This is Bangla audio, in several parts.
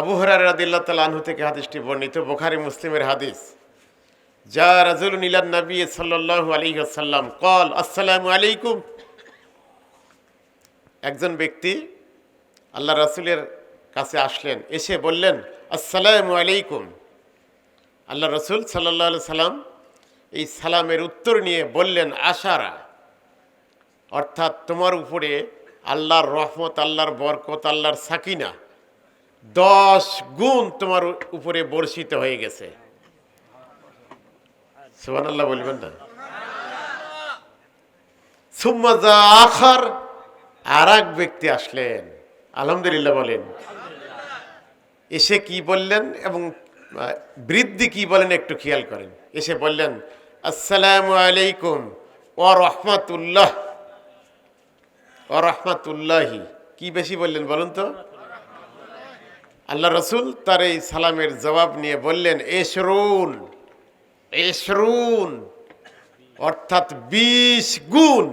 আবু হরার রাদিল্লাহ তাল থেকে হাদিসটি বর্ণিত, বোখারি, মুসলিমের হাদিস। যা রাজুল নিলান নবী সাল্লাল্লাহু আলাইহি আসাল্লাম কল আসসালামু আলাইকুম। একজন ব্যক্তি আল্লাহ রাসূলের কাছে আসলেন, এসে বললেন, আসসালামু আলাইকুম। আল্লাহ রসুল সাল্লাহ সাল্লাম এই সালামের উত্তর নিয়ে বললেন, আশারা। অর্থাৎ তোমার উপরে আল্লাহর রহমত, আল্লাহর বরকত, আল্লাহর সাকিনা। দশ গুণ তোমার উপরে বর্ষিত হয়ে গেছে। বলবেন না? সুম্মাজা আখার আর এক ব্যক্তি আসলেন। আলহামদুলিল্লাহ বলেন। এসে কি বললেন এবং বৃদ্ধি কি বলেন একটু খেয়াল করেন। এসে বললেন, আসসালামু আলাইকুম ও রহমাতুল্লাহ। ও রহমাতুল্লাহি। কি বেশি বললেন বলুন তো? আল্লাহ রসুল তার এই সালামের জবাব নিয়ে বললেন এসরুন এসরুন অর্থাৎ বিশ গুণ।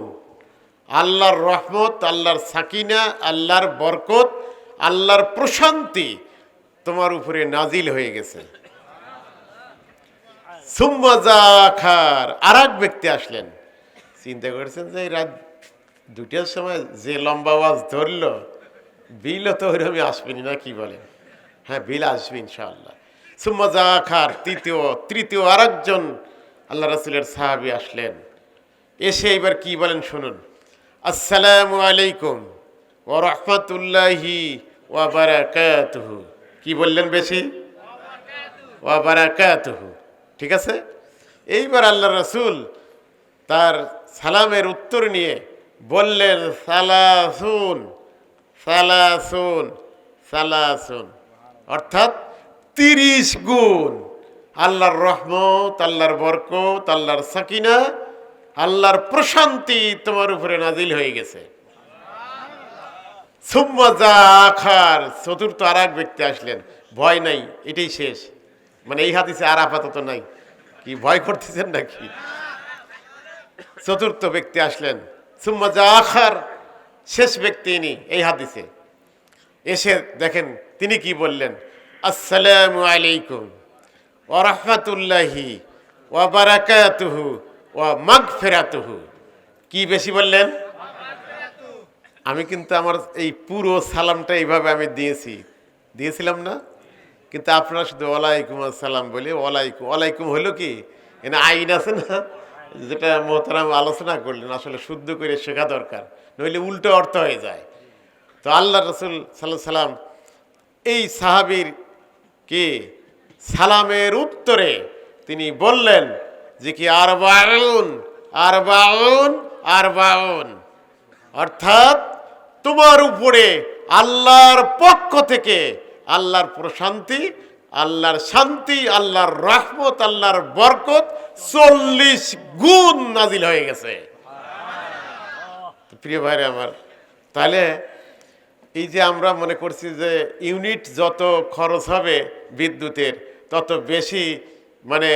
আল্লাহর রহমত, আল্লাহর সাকিনা, আল্লাহর বরকত, আল্লাহর প্রশান্তি তোমার উপরে নাজিল হয়ে গেছে। সুম্মাজাখার আর এক ব্যক্তি আসলেন। চিন্তা করেছেন যে রাত দুটার সময় যে লম্বা আওয়াজ ধরলো বিলও তো ওইরকমই আসবেনি না, কি বলেন? হ্যাঁ বিল আসবে ইনশাআল্লাহ। সুম্মাজাখার তৃতীয় তৃতীয় আরেকজন আল্লাহ রাসুলের সাহাবি আসলেন। এসে এবার কি বলেন শুনুন। আসসালামু আলাইকুম ও রহমতুল্লাহি ওয়া বারাকাতুহু। কি বললেন বেশি? ওয়া বারাকাতুহু। ঠিক আছে? এইবার আল্লাহ রসুল তার সালামের উত্তর নিয়ে বললেন, সালাসুন সালাসুন সালাসুন। অর্থাৎ তিরিশ গুণ। আল্লাহর রহমত, আল্লাহর বরকত, আল্লাহর সাকিনা, আল্লাহর প্রশান্তি তোমার উপরে নাজিল হয়ে গেছে। সুম্মাজাখার চতুর্থ আর এক ব্যক্তি আসলেন। ভয় নাই, এটাই শেষ। মানে এই হাদিসে আর আপাতত নাই। কি, ভয় করতেছেন নাকি? চতুর্থ ব্যক্তি আসলেন। সুম্মাজাখার শেষ ব্যক্তি ইনি, এই হাদিসে। এসে দেখেন তিনি কি বললেন? আসসালামু আলাইকুম ও রহমতুল্লাহি ও বারাকাতুহু ও মাগফিরাতুহু। কি বেশি বললেন? আমি কিন্তু আমার এই পুরো সালামটা এইভাবে আমি দিয়েছি। দিয়েছিলাম না? কিন্তু আপনারা শুধু ওয়ালাইকুম আসসালাম বলে ওয়ালাইকুম ওয়ালাইকুম হলো কি? এনে আইন আছে না? যেটা মোহতারাম আলোচনা করলেন, আসলে শুদ্ধ করে শেখা দরকার। নইলে উল্টো অর্থ হয়ে যায়। তো আল্লাহ রসুল সাল্লাহ সাল্লাম এই সাহাবির কি সালামের উত্তরে তিনি বললেন যে কি আর বাউন আর বাউন আর বাউন অর্থাৎ তোমার উপরে আল্লাহর পক্ষ থেকে আল্লাহর প্রশান্তি, আল্লাহর শান্তি, আল্লাহর রহমত, আল্লাহর বরকত চল্লিশ গুণ নাজিল হয়ে গেছে। প্রিয় ভাইরে আমার, তাহলে এই যে আমরা মনে করছি যে ইউনিট যত খরচ হবে বিদ্যুতের, তত বেশি মানে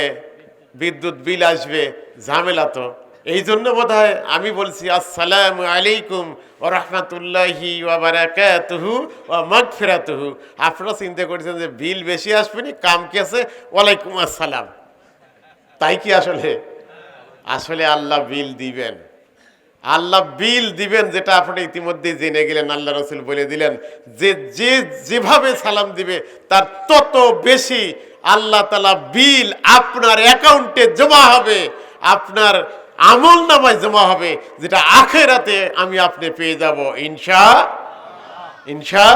বিদ্যুৎ বিল আসবে, ঝামেলা তো। এই জন্য বোধ আমি বলছি, আসসালাম আলাইকুম ও রহমতুল্লাহি ওয়াবারাকাতুহু ও মাগফিরাতুহু। আপনারা চিন্তা করছেন যে বিল বেশি আসবে নি, কাম কি আছে? ওয়ালাইকুম আসসালাম। তাই কি আসলে? আসলে আল্লাহ বিল দিবেন। আল্লাহ বিল দিবেন যেটা আপনি ইতিমধ্যে জেনে গেলেন, আল্লাহ রসুল বলে দিলেন, যে যে যেভাবে সালাম দিবে, তার তত বেশি আল্লাহ তালা বিল আপনার অ্যাকাউন্টে জমা হবে, আপনার আমল নামায় জমা হবে, যেটা আখেরাতে আমি আপনি পেয়ে যাব, ইনশা ইনশা।